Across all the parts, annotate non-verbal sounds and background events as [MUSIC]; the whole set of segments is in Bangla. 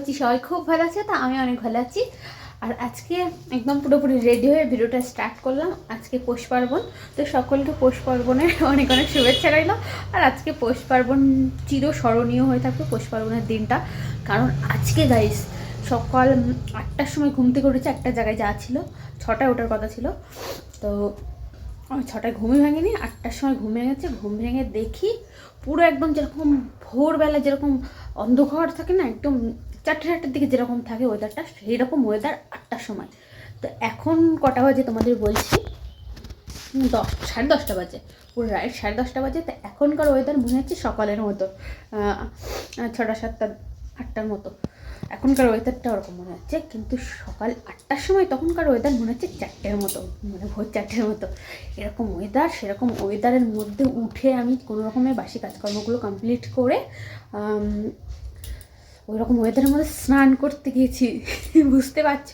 করছি সবাই খুব ভালো আছে? তা আমি অনেক ভালো আছি। আর আজকে একদম পুরোপুরি রেডি হয়ে ভিডিওটা স্টার্ট করলাম। আজকে পৌষ পার্বণ, তো সকলকে পৌষ পার্বণের [LAUGHS] অনেক অনেক শুভেচ্ছা রইল। আর আজকে পৌষ পার্বণ চির স্মরণীয় হয়ে থাকবে পৌষ পার্বণের দিনটা। কারণ আজকে গাইস সকাল আটটার সময় ঘুম থেকে উঠেছে, একটা জায়গায় যা ছিল। ছটায় ওঠার কথা ছিল। তো আমি ছটায় ঘুমই ভাঙিনি, আটটার সময় ঘুম ভেঙেছে ঘুম ভেঙে দেখি পুরো একদম যেরকম ভোরবেলা যেরকম অন্ধকার থাকে না, একদম চারটে চারটের দিকে যেরকম থাকে ওয়েদারটা সেই রকম ওয়েদার আটটার সময়। তো এখন কটা বাজে তোমাদের বলছি? দশ সাড়ে দশটা বাজে। পুরো রাইট সাড়ে দশটা বাজে, তো এখনকার ওয়েদার মনে হচ্ছে সকালের মতো। ছটা সাতটা, আটটার মতো। এখনকার ওয়েদারটা ওরকম মনে হচ্ছে, কিন্তু সকাল আটটার সময় তখনকার ওয়েদার মনে হচ্ছে চারটের মতো মানে ভোর চারটের মতো। এরকম ওয়েদার সেরকম ওয়েদারের মধ্যে উঠে আমি কোনো রকমের বাসি কাজকর্মগুলো কমপ্লিট করে ওই রকম ওয়েদারের মধ্যে স্নান করতে গিয়েছি। বুঝতে পারছ?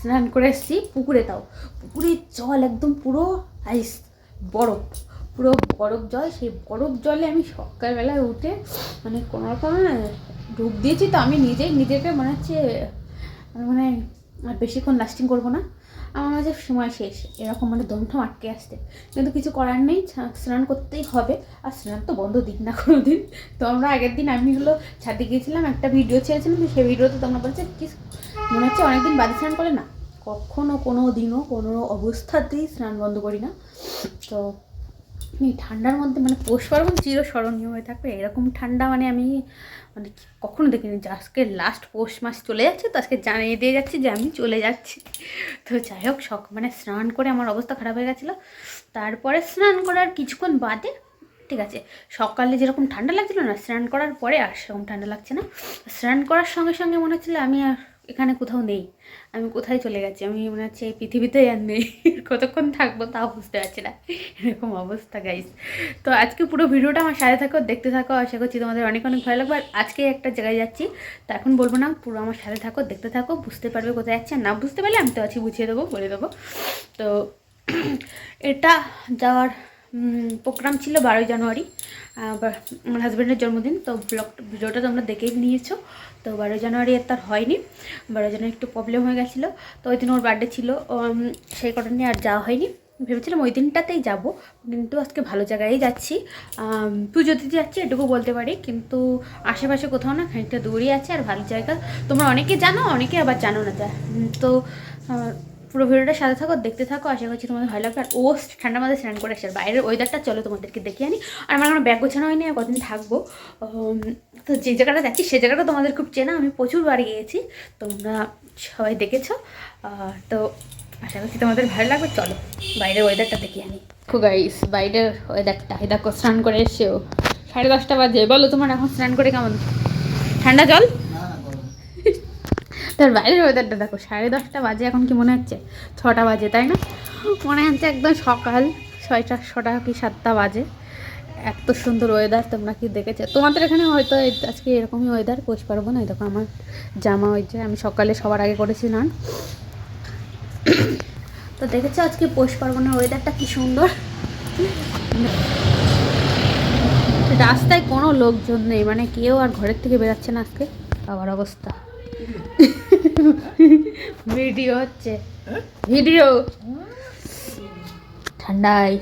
স্নান করে এসেছি, পুকুরে তাও। পুকুরের জল একদম পুরো আইস বরফ। পুরো বরফ জল, সেই বরফ জলে আমি সকালবেলায় উঠে মানে কোনো রকম ডুব দিয়েছি তো, আমি নিজেই নিজেকে মনে হচ্ছে মানে আর বেশিক্ষণ লাস্টিং করব না। আমার মাঝে সময় শেষ। এরকম মানে দমঠম আটকে আসতে। কিন্তু কিছু করার নেই স্নান করতেই হবে। আর স্নান তো বন্ধ দিক না কোনো দিন তো আমরা আগের দিন আমি হলো ছাদে গিয়েছিলাম, একটা ভিডিও ছেড়েছিলাম সেই ভিডিওতে তোমরা বলছে, কি মনে হচ্ছে অনেকদিন বাদে স্নান করে না। কখনো কোনো দিনও কোনো অবস্থাতেই স্নান বন্ধ করি না। তো এই ঠান্ডার মধ্যে মানে পৌষ পার্বণ চিরস্মরণীয় হয়ে থাকবে, এরকম ঠান্ডা মানে আমি মানে কখনো দেখিনি। যে আজকে লাস্ট পৌষ মাস চলে যাচ্ছে, তো আজকে জানিয়ে দিয়ে যাচ্ছি যে আমি চলে যাচ্ছি। তো যাই হোক শখ মানে স্নান করে আমার অবস্থা খারাপ হয়ে গেছিল। তারপরে স্নান করার কিছুক্ষণ বাদে, ঠিক আছে, সকালে যেরকম ঠান্ডা লাগছিল না, স্নান করার পরে আর সেরকম ঠান্ডা লাগছে না। স্নান করার সঙ্গে সঙ্গে মনে হচ্ছিল আমি আর এখানে কোথাও নেই। আমি কোথায় চলে গেছি? আমি মনে হচ্ছে এই পৃথিবীতে আর নেই। [LAUGHS] কতক্ষণ থাকব তাও বুঝতে পারছি না। এরকম অবস্থা গাইস তো আজকে পুরো ভিডিওটা আমার সাথে থাকো, দেখতে থাকো। আশা করছি তোমাদের অনেক অনেক ভালো লাগবে। আর আজকে একটা জায়গায় যাচ্ছি, তো এখন বলব না, পুরো আমার সাথে থাকো, দেখতে থাকো, বুঝতে পারবে কোথায় যাচ্ছে। না বুঝতে পারলে আমি তো আছি বুঝিয়ে দেবো, বলে দেবো। তো [CLEARS THROAT] এটা যাওয়ার প্রোগ্রাম ছিল বারোই জানুয়ারি আমার হাজব্যান্ডের জন্মদিন, তো ব্লগ ভিডিওটা তোমরা দেখেই নিয়েছো। তো বারোই জানুয়ারি আর তার হয়নি। বারোই জানুয়ারি একটু প্রবলেম হয়ে গেছিল। তো ওই দিন ওর বার্থডে ছিল। সেই কারণে আর যাওয়া হয়নি। ভেবেছিলাম ওই দিনটাতেই যাব, কিন্তু আজকে ভালো জায়গায় যাচ্ছি। পুজো দিতে যাচ্ছি, এটুকু বলতে পারি। কিন্তু আশেপাশে কোথাও না খানিকটা দূরই আছে আর ভালো জায়গা। তোমরা অনেকে জানো, অনেকে আবার জানো না। তো পুরো ভিডিওটা সাথে থাকো, দেখতে থাকো, আশা করছি তোমাদের ভালো লাগবে। আর ও ঠান্ডার মধ্যে স্নান করে আসে আর বাইরের ওয়েদারটা চলো তোমাদেরকে দেখিয়ে আনি। আর আমার কোনো ব্যাগ গোছানো হয়নি, আর কদিন থাকব। তো যে জায়গাটা যাচ্ছি সে জায়গাটা তোমাদের খুব চেনা। আমি প্রচুর বাড়ি গিয়েছি। তোমরা সবাই দেখেছ। তো আশা করছি তোমাদের ভালো লাগবে। চলো, বাইরের ওয়েদারটা দেখিয়ে আনি। খুব গাইস বাইরের ওয়েদারটা এই দেখো, স্নান করে এসেও সাড়ে দশটা বাজে। বলো তোমার এখন স্নান করে কেমন? ঠান্ডা জল? তার বাইরের ওয়েদারটা দেখো, সাড়ে দশটা বাজে এখন কি মনে হচ্ছে? ছটা বাজে, তাই না? মনে হচ্ছে একদম সকাল, ছয়টা, ছটা কি সাতটা বাজে। এত সুন্দর ওয়েদার তোমরা কি দেখেছ? তোমাদের এখানে হয়তো আজকে এরকমই ওয়েদার পৌষ পারব না দেখো আমার জামা যে আমি সকালে সবার আগে করেছি তো দেখেছ আজকে পৌষ পার্বণের ওয়েদারটা কি সুন্দর? রাস্তায় কোনো লোকজন নেই মানে কেউ আর ঘরের থেকে বেরাচ্ছে না আজকে। আবার অবস্থা। ভিডিও হচ্ছে। ভিডিও? ঠান্ডায়।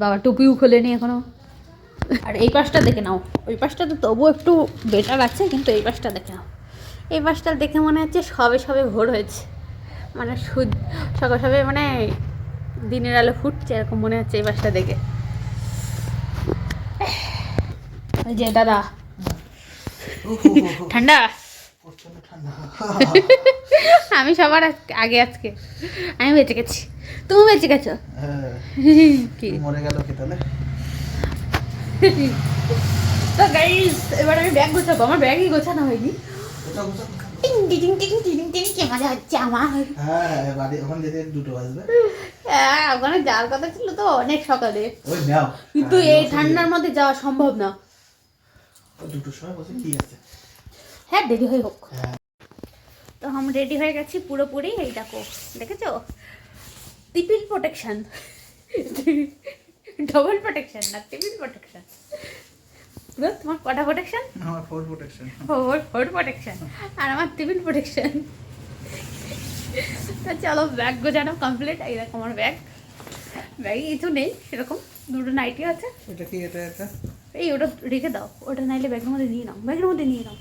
বাবা টুপিও খোলেনি এখনও। আর এই পাশটা দেখে নাও। ওই পাশটা তো তবু একটু বেটার আছে কিন্তু এই পাশটা দেখে নাও। এই পাশটা দেখে মনে হচ্ছে সবে সবে ভোর হয়েছে। মানে সূর্য সকাল সবে মানে দিনের আলো ফুটছে এরকম মনে হচ্ছে এই পাশটা দেখে। এই যে দাদা। ঠান্ডা? [LAUGHS] আমি সবার আগে আজকে। আমি বেঁচে গেছি। তুমি বেঁচে গেছো? হ্যাঁ, কি? মরে গেল কি তাহলে? তো গাইস এবার আমি ব্যাগ গোছাবো। আমার ব্যাগই গোছানো হয়নি। কোথাও কোথাও টিং টিং টিং টিং টিং কি মজা হচ্ছে আমার। হ্যাঁ বাড়ি ওখানে যেতে দুটো বাজবে। হ্যাঁ ওখানে যাওয়ার কথা ছিল তো অনেক সকালে। ওই নাও। কিন্তু এই ঠান্ডার মধ্যে যাওয়া সম্ভব না। ওই সময় বসে কি আছে? হ্যাঁ দেরি হয়ে হোক। হ্যাঁ। তো আমি রেডি হয়ে গেছি পুরোপুরি এই দেখো দেখেছ? টিপিল প্রোটেকশন ডবল প্রোটেকশন না টিপিল প্রোটেকশন পুরো তোমার কটা প্রোটেকশন আমার four protection four four protection আর আমার টিফিন প্রোটেকশন তা চলো ব্যাগ গোজানো কমপ্লিট এই দেখো আমার ব্যাগ ব্যাগে কিছু নেই সেরকম। দুটো নাইটি আছে। এটা কি এটা এটা? এই ওটা রেখে দাও। ওটা নাইলে ব্যাগের মধ্যে নিয়ে নাও। ব্যাগের মধ্যে নিয়ে নাও।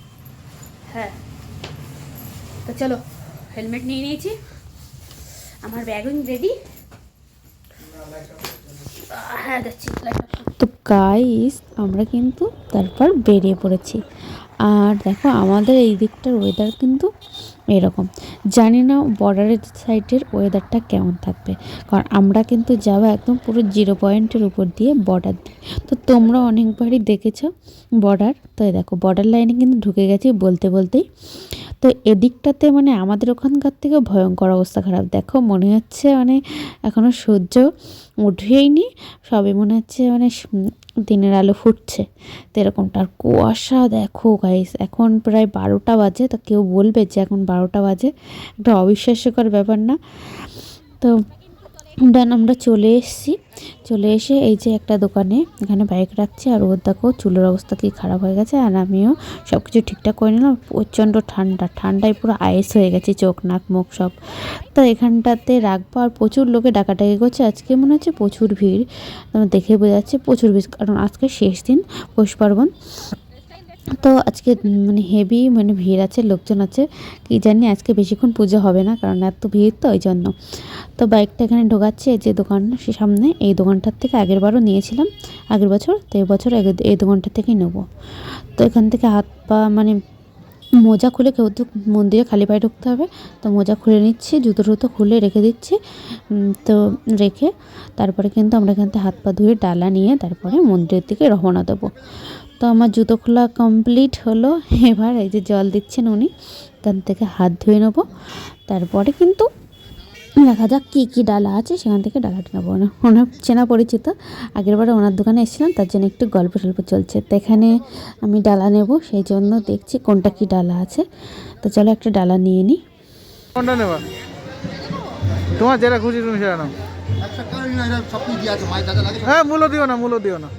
হ্যাঁ। তো চলো হেলমেট নিয়ে নিয়েছি। আমার ব্যাগন রেডি হ্যাঁ তো গাইস আমরা কিন্তু তারপর বেরিয়ে পড়েছি। আর দেখো, আমাদের এই দিকটার ওয়েদার কিন্তু এরকম। জানি না বর্ডারের সাইডের ওয়েদারটা কেমন থাকবে। কারণ আমরা কিন্তু যাব একদম পুরো জিরো পয়েন্টের উপর দিয়ে বর্ডার দিয়ে তো তোমরা অনেকবারই দেখেছ বর্ডার তো দেখো বর্ডার লাইনে কিন্তু ঢুকে গেছি বলতে বলতেই। তো এদিকটাতে মানে আমাদের ওখানকার থেকে ভয়ঙ্কর অবস্থা খারাপ। দেখো মনে হচ্ছে মানে এখনও সূর্য উঠেইনি। সবে মনে হচ্ছে মানে দিনের আলো ফুটছে। তো এরকমটার কুয়াশা দেখো গাইস এখন প্রায় বারোটা বাজে। তো কেউ বলবে যে এখন বারোটা বাজে। একটা অবিশ্বাস্যকর ব্যাপার না। তো দেন আমরা চলে এসেছি। চলে এসে এই যে একটা দোকানে এখানে বাইক রাখছি আর ওর দেখো চুলের অবস্থা কি খারাপ হয়ে গেছে আর আমিও সব কিছু ঠিকঠাক করে নিলাম। প্রচণ্ড ঠান্ডা, ঠান্ডায় পুরো আইস হয়ে গেছে, চোখ, নাক, মুখ সব। তো এখানটাতে রাখব আর প্রচুর লোকে ডাকাডাকি করছে। আজকে মনে হচ্ছে প্রচুর ভিড়। দেখে বোঝা যাচ্ছে প্রচুর ভিড়। কারণ আজকে শেষ দিন, পৌষ পার্বণ। তো আজকে মানে হেভি মানে ভিড় আছে, লোকজন আছে। কি জানি আজকে বেশিক্ষণ পুজো হবে না, কারণ এত ভিড় তো ওই জন্য। তো বাইকটা এখানে ঢোকাচ্ছে যে দোকান, সে সামনে, এই দোকানটার থেকে আগের বারও নিয়েছিলাম, আগের বছর, তো এই বছর এগ- এই দোকানটা থেকেই নেব। তো এখান থেকে হাত পা মানে মোজা খুলে কেউ তো মন্দিরে খালি পায়ে ঢুকতে হবে, তো মোজা খুলে নিচ্ছি, জুতো টুতো খুলে রেখে দিচ্ছি তো রেখে তারপরে কিন্তু আমরা এখান থেকে হাত পা ধুয়ে ডালা নিয়ে তারপরে মন্দিরের দিকে রওনা দেবো। তো আমার জুতো খোলা কমপ্লিট হলো। এবার এই যে জল দিচ্ছেন উনি এখান থেকে হাত ধুয়ে নেব। তারপরে কিন্তু দেখা যাক কী কী ডালা আছে সেখান থেকে ডালাটা নেব। না ওনার চেনা পরিচিত। আগেরবারে ওনার দোকানে এসেছিলাম তার জন্য একটু গল্প টল্প চলছে। তো এখানে আমি ডালা নেব সেই জন্য দেখছি কোনটা কী ডালা আছে। তো চলো একটা ডালা নিয়ে নিই কোনটা নেবা? তোমার যেটা খুশি তুমি সেটা নাও। সব হ্যাঁ মূল্য দিও না মূল্য দিও না।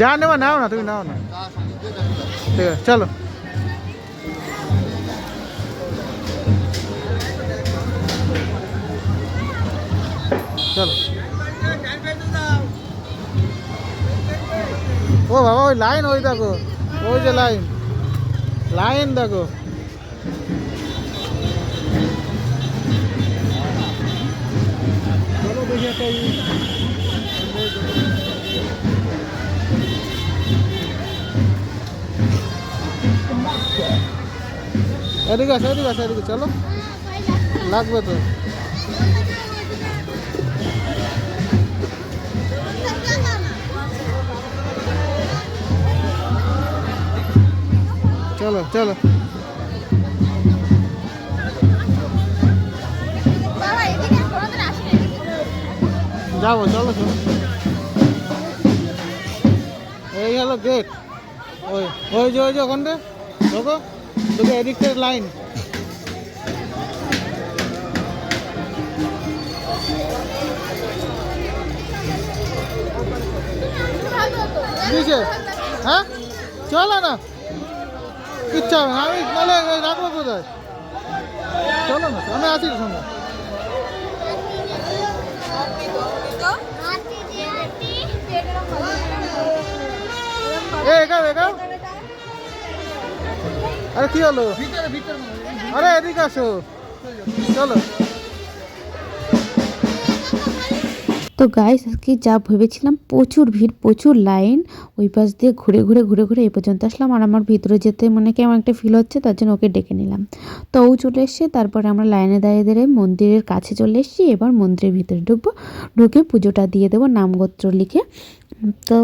যা নেবা নাও না তুমি নাও না যা সব কিছু দিয়ে যাচ্ছে। ঠিক আছে চলো চলো ও বাবা ওই লাইন ওই দেখো ওই যে লাইন লাইন দেখো চলো দেখি একটা এদিকে আসো এদিকে আসো, এদিকে চলো। লাগবে তো। চলো চলো। যাব, চলো চলো। এই হলো গেট ওই ওই যে ওই যে ওখানটা। ঢোকো। ঢুকে এদিকটার লাইন দিছে হ্যাঁ চলো না কিচ্ছু হবে না আমি নাহলে রাখব কোথায় চলো না আমি আছি তো সঙ্গে এ এগাও এগাও আরে কি হলো? আরে এদিকে আসো। চলো। তো গাইস আজকে যা ভেবেছিলাম প্রচুর ভিড় প্রচুর লাইন ওই পাশ দিয়ে ঘুরে ঘুরে ঘুরে ঘুরে এ পর্যন্ত আসলাম। আর আমার ভিতরে যেতে মানে কেমন একটা ফিল হচ্ছে তার জন্য ওকে ডেকে নিলাম। তো ও চলে এসছে তারপরে আমরা লাইনে দাঁড়িয়ে দাঁড়িয়ে মন্দিরের কাছে চলে এসেছি। এবার মন্দিরের ভিতরে ঢুকবো ঢুকে পুজোটা দিয়ে দেবো নামগোত্র লিখে। তো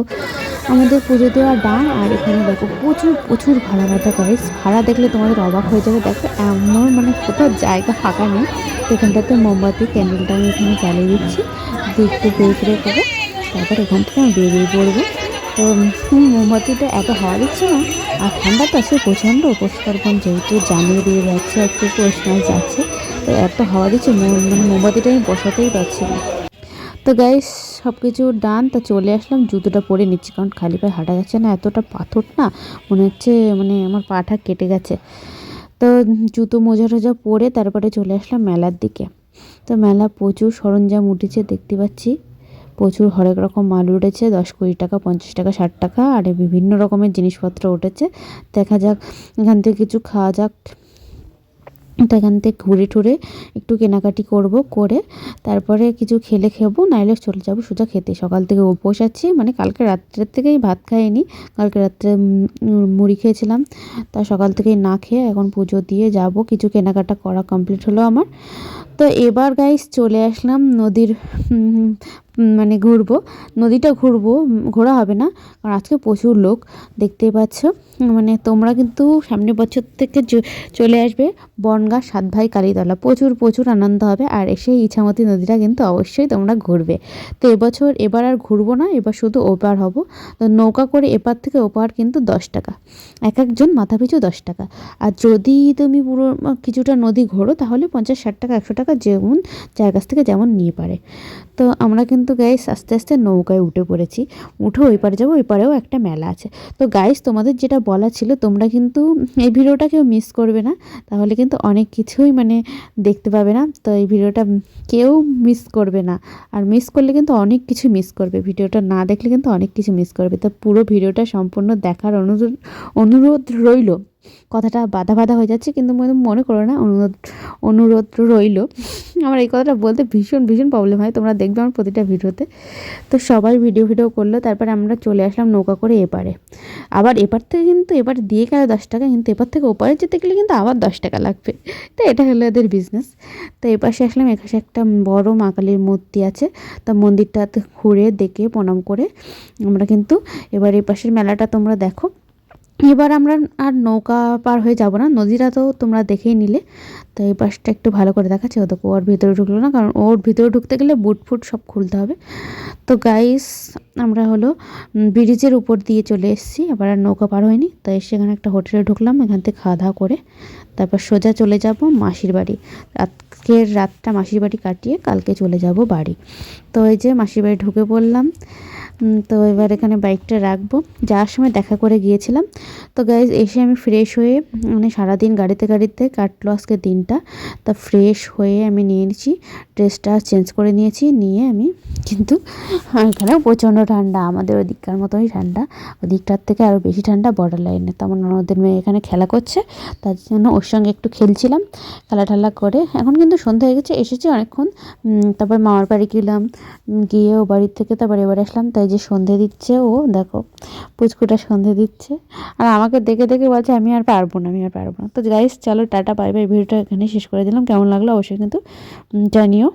আমাদের পুজো দেওয়া ডান, আর এখানে দেখো প্রচুর প্রচুর ভাড়া বাঁধা গাইস ভাড়া দেখলে তোমাদের অবাক হয়ে যাবে। দেখো এমন মানে কোথাও জায়গা ফাঁকা নেই। তো এখানটাতে মোমবাতি ক্যান্ডেলটা আমি এখানে জ্বালিয়ে দিচ্ছি। একটু বের করে দেবো তারপর এখান থেকে আমি বেরিয়ে পড়ব। তো মোমবাতিটা এত হাওয়া দিচ্ছে না। আর ঠান্ডা তো আছে প্রচণ্ড উপস্কারগণ যেহেতু জানিয়ে দিয়ে যাচ্ছে, একটু পৌষ যাচ্ছে, তো এত হাওয়া দিচ্ছে মানে মোমবাতিটা আমি বসাতেই পারছি না। তো গাইস সব কিছু ডান তা চলে আসলাম। জুতোটা পরে নিচ্ছি, কারণ খালি পায়ে হাঁটা যাচ্ছে না, এতটা পাথর না, মনে হচ্ছে মানে আমার পাটা কেটে গেছে। তো জুতো মোজা টোজা পরে তারপরে চলে আসলাম মেলার দিকে। তো মেলা প্রচুর সরঞ্জাম উঠেছে, দেখতে পাচ্ছি। প্রচুর হরেক রকম মাল উঠেছে, দশ কুড়ি টাকা, পঞ্চাশ টাকা, ষাট টাকা, আর বিভিন্ন রকমের জিনিসপত্র উঠেছে। দেখা যাক, এখান থেকে কিছু খাওয়া যাক। তো এখান থেকে ঘুরে টুরে একটু কেনাকাটি করব, করে তারপরে কিছু খেলে খেবো, নাইলে চলে যাব সোজা খেতে। সকাল থেকে উপোস আছি মানে কালকে রাত্রের থেকেই ভাত খাইনি, কালকে রাত্রে মুড়ি খেয়েছিলাম। তা সকাল থেকেই না খেয়ে এখন পুজো দিয়ে যাব, কিছু কেনাকাটা করা কমপ্লিট হলো আমার। তো এবার গাইস চলে আসলাম নদীর মানে ঘুরবো। নদীটা ঘুরবো ঘোরা হবে না। কারণ আজকে প্রচুর লোক, দেখতেই পাচ্ছ। মানে তোমরা কিন্তু সামনের বছর থেকে চলে আসবে বনগা, সাত ভাই, কালীতলা। প্রচুর প্রচুর আনন্দ হবে। আর এসে ইছামতি নদীটা কিন্তু অবশ্যই তোমরা ঘুরবে। তো এবছর এবার আর ঘুরবো না, এবার শুধু ওপার হব। তো নৌকা করে এপার থেকে ওপার কিন্তু দশ টাকা। এক একজন মাথা পিছু দশ টাকা। আর যদি তুমি পুরো কিছুটা নদী ঘোরো, তাহলে পঞ্চাশ, ষাট টাকা, একশো টাকা যেমন যার কাছ থেকে যেমন নিয়ে পারে। তো আমরা কিন্তু গাইস আস্তে আস্তে নৌকায় উঠে পড়েছি। উঠে ওই পারে যাব, ওই পারেও একটা মেলা আছে। তো গাইস তোমাদের যেটা বলা ছিল, তোমরা কিন্তু এই ভিডিওটা কেউ মিস করবে না। তাহলে কিন্তু অনেক কিছুই মানে দেখতে পাবে না। তো এই ভিডিওটা কেউ মিস করবে না। আর মিস করলে কিন্তু অনেক কিছু মিস করবে। ভিডিওটা না দেখলে কিন্তু অনেক কিছু মিস করবে। তো পুরো ভিডিওটা সম্পূর্ণ দেখার অনুরোধ অনুরোধ রইল। কথাটা বাধা বাধা হয়ে যাচ্ছে, কিন্তু মনে করো না, অনুরোধ অনুরোধ রইল। আমার এই কথাটা বলতে ভীষণ ভীষণ প্রবলেম হয়, তোমরা দেখবে আমার প্রতিটা ভিডিওতে। তো সবাই ভিডিও ভিডিও করল, তারপরে আমরা চলে আসলাম নৌকা করে এপারে। আবার এপার থেকে কিন্তু এবার দিয়ে গেল দশ টাকা, কিন্তু এপার থেকে ওপারে যেতে গেলে কিন্তু আবার দশ টাকা লাগবে। তো এটা হলো এদের বিজনেস তো এপাশে আসলাম এপাশে একটা বড় মা কালীর মূর্তি আছে। তা মন্দিরটাতে ঘুরে দেখে প্রণাম করে আমরা কিন্তু এবার এপাশের মেলাটা তোমরা দেখো। এবার আমরা আর নৌকা পার হয়ে যাব না। নদীটা তো তোমরা দেখেই নিলে। তো এই পাশটা একটু ভালো করে দেখাচ্ছে ও দেখো ওর ভিতরে ঢুকলো না, কারণ ওর ভিতরে ঢুকতে গেলে বুট ফুট সব খুলতে হবে। তো গাইস আমরা হলো ব্রিজের উপর দিয়ে চলে এসেছি, আবার আর নৌকা পার হয়নি। তো এসে এখানে একটা হোটেলে ঢুকলাম, এখান থেকে খাওয়া দাওয়া করে, তারপর সোজা চলে যাব মাসির বাড়ি। আজকের রাতটা মাসির বাড়ি কাটিয়ে কালকে চলে যাব বাড়ি। তো এই যে মাসির বাড়ি ঢুকে পড়লাম তো এবার এখানে বাইকটা রাখব। যাওয়ার সময় দেখা করে গিয়েছিলাম। তো গাইজ এসে আমি ফ্রেশ হয়ে মানে সারাদিন গাড়িতে গাড়িতে কাটলো আজকে দিনটা তা ফ্রেশ হয়ে আমি নিয়ে নিয়েছি ড্রেসটা চেঞ্জ করে নিয়েছি। নিয়ে আমি কিন্তু এখানে প্রচণ্ড ঠান্ডা। আমাদের ওদিককার মতোই ঠান্ডা। ওদিকটার থেকে আরও বেশি ঠান্ডা বর্ডার লাইনে তো আমার ননদের মেয়ে এখানে খেলা করছে। তার জন্য ওর সঙ্গে একটু খেলছিলাম। খেলা ঠালা করে এখন কিন্তু সন্ধ্যা হয়ে গেছে। এসেছি অনেকক্ষণ। তারপর মামার বাড়ি গেলাম। গিয়ে ও বাড়ির থেকে তারপর এবার আসলাম। তাই যে সন্ধে দিচ্ছে ও, দেখো পুচকুটা সন্ধে দিচ্ছে। আর আমাকে দেখে দেখে বলছে, আমি আর পারব না, আমি আর পারব না। তো গাইস চলো, টাটা বাই ভিডিওটা এখানে শেষ করে দিলাম। কেমন লাগল অবশ্যই কিন্তু জানিও।